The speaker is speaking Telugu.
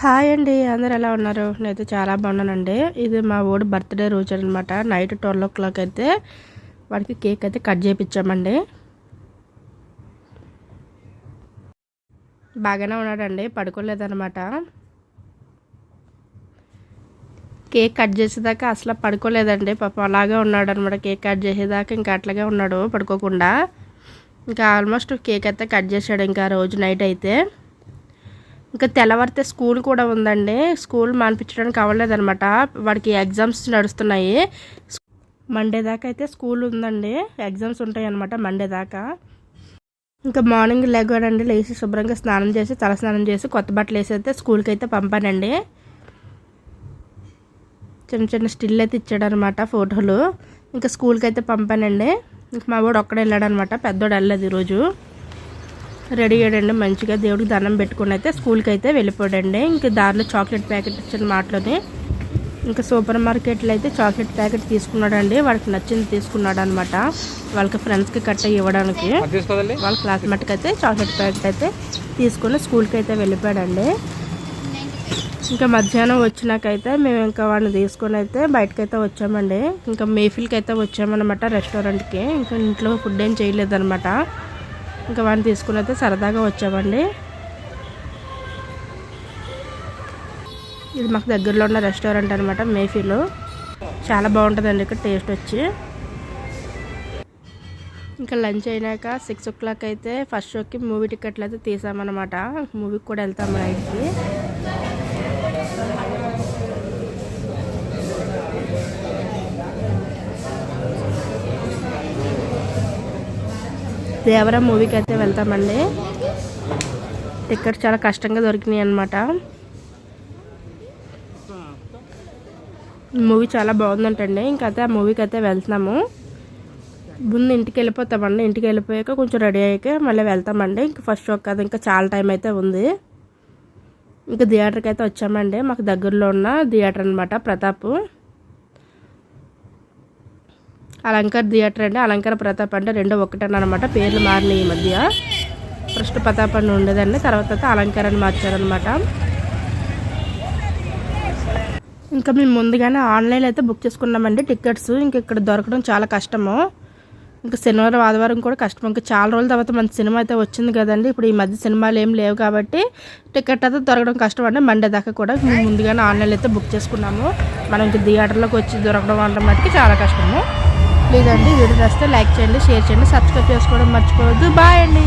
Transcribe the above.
హాయ్ అండి అందరు ఎలా ఉన్నారు? నేనైతే చాలా బాగున్నానండి. ఇది మా ఊడు బర్త్డే రోజు అనమాట నైట్ ట్వెల్వ్ ఓ క్లాక్ అయితే వాడికి కేక్ అయితే కట్ చేయించామండి బాగానే ఉన్నాడండి పడుకోలేదనమాట కేక్ కట్ చేసేదాకా అసలు పడుకోలేదండి పాపం అలాగే ఉన్నాడు అనమాట కేక్ కట్ చేసేదాకా ఇంకా అట్లాగే ఉన్నాడు పడుకోకుండా. ఇంకా ఆల్మోస్ట్ కేక్ అయితే కట్ చేశాడు ఇంకా రోజు నైట్ అయితే. ఇంకా తెల్లవారితే స్కూల్ కూడా ఉందండి. స్కూల్ మానిపించడానికి అవ్వలేదనమాట వాడికి ఎగ్జామ్స్ నడుస్తున్నాయి. మండే దాకా అయితే స్కూల్ ఉందండి. ఎగ్జామ్స్ ఉంటాయి అనమాట మండే దాకా. ఇంకా మార్నింగ్ లేగాడండి లేచి శుభ్రంగా స్నానం చేసి తల స్నానం చేసి కొత్త బట్టలు వేసి అయితే స్కూల్కి అయితే పంపానండి. చిన్న చిన్న స్టిల్ అయితే ఇచ్చాడనమాట ఫోటోలు. ఇంకా స్కూల్కి అయితే పంపానండి. ఇంకా మా వాడు ఒక్కడే వెళ్ళాడనమాట పెద్దోడు వెళ్ళలేదు ఈరోజు. రెడీ అయ్యాడండి మంచిగా దేవుడికి దండం పెట్టుకుని అయితే స్కూల్కి అయితే వెళ్ళిపోయాడండి ఇంకా దారిలో చాక్లెట్ ప్యాకెట్ ఇచ్చిన మాటలోనే ఇంకా సూపర్ మార్కెట్లో అయితే చాక్లెట్ ప్యాకెట్ తీసుకున్నాడండి. వాడికి నచ్చింది తీసుకున్నాడు అనమాట వాళ్ళకి ఫ్రెండ్స్కి కట్ట ఇవ్వడానికి. వాళ్ళ క్లాస్మేట్కి అయితే చాక్లెట్ ప్యాకెట్ అయితే తీసుకుని స్కూల్కి అయితే వెళ్ళిపోయాడండి. ఇంకా మధ్యాహ్నం వచ్చినాకైతే మేము ఇంకా వాడిని తీసుకొని అయితే బయటకైతే వచ్చామండి. ఇంకా మేఫిల్కి అయితే వచ్చామన్నమాట రెస్టారెంట్కి. ఇంకా ఇంట్లో ఫుడ్ ఏం చేయలేదన్నమాట. ఇంకా వాడిని తీసుకుని అయితే సరదాగా వచ్చామండి. ఇది మాకు దగ్గరలో ఉన్న రెస్టారెంట్ అనమాట మేఫీలో. చాలా బాగుంటుందండి ఇక్కడ టేస్ట్ వచ్చి. ఇంకా లంచ్ అయినాక సిక్స్ ఓ క్లాక్ అయితే ఫస్ట్ షోకి మూవీ టికెట్లు అయితే తీసామన్నమాట. మూవీకి కూడా వెళ్తాము నైట్కి దేవరా మూవీకి అయితే వెళ్తామండి. టికెట్ చాలా కష్టంగా దొరికినాయి అనమాట మూవీ చాలా బాగుందంటండి. ఇంకైతే అయితే ఆ మూవీకి అయితే వెళ్తున్నాము. ముందు ఇంటికి వెళ్ళిపోతామండి. ఇంటికి వెళ్ళిపోయాక కొంచెం రెడీ అయ్యాక మళ్ళీ వెళ్తామండి. ఇంకా ఫస్ట్ షో కాదు ఇంకా చాలా టైం అయితే ఉంది. ఇంకా థియేటర్కి అయితే వచ్చామండి. మాకు దగ్గరలో ఉన్న థియేటర్ అనమాట ప్రతాప్. అలంకార్ థియేటర్ అండి. అలంకార ప్రతాప్ అంటే రెండో ఒకటని అనమాట పేర్లు మారినాయి ఈ మధ్య. ఫస్ట్ ప్రతాప్ అని ఉండేదండి. తర్వాత అలంకార్ అని మార్చారనమాట ఇంకా మేము ముందుగానే ఆన్లైన్ అయితే బుక్ చేసుకున్నామండి టికెట్స్ ఇంక ఇక్కడ దొరకడం చాలా కష్టము. ఇంకా శనివారం ఆదివారం కూడా కష్టం ఇంకా చాలా రోజుల తర్వాత మన సినిమా అయితే వచ్చింది కదండి. ఇప్పుడు ఈ మధ్య సినిమాలు ఏం లేవు కాబట్టి టికెట్ అయితే దొరకడం కష్టం అండి. మండే దాకా కూడా మేము ముందుగానే ఆన్లైన్ అయితే బుక్ చేసుకున్నాము. మనం ఇంకా థియేటర్లోకి వచ్చి దొరకడం అంటే మటుకి చాలా కష్టము. ప్లీజ్ అండి వీడియో వస్తే లైక్ చేయండి షేర్ చేయండి సబ్స్క్రైబ్ చేసుకోవడం మర్చిపోవద్దు. బాయ్ అండి.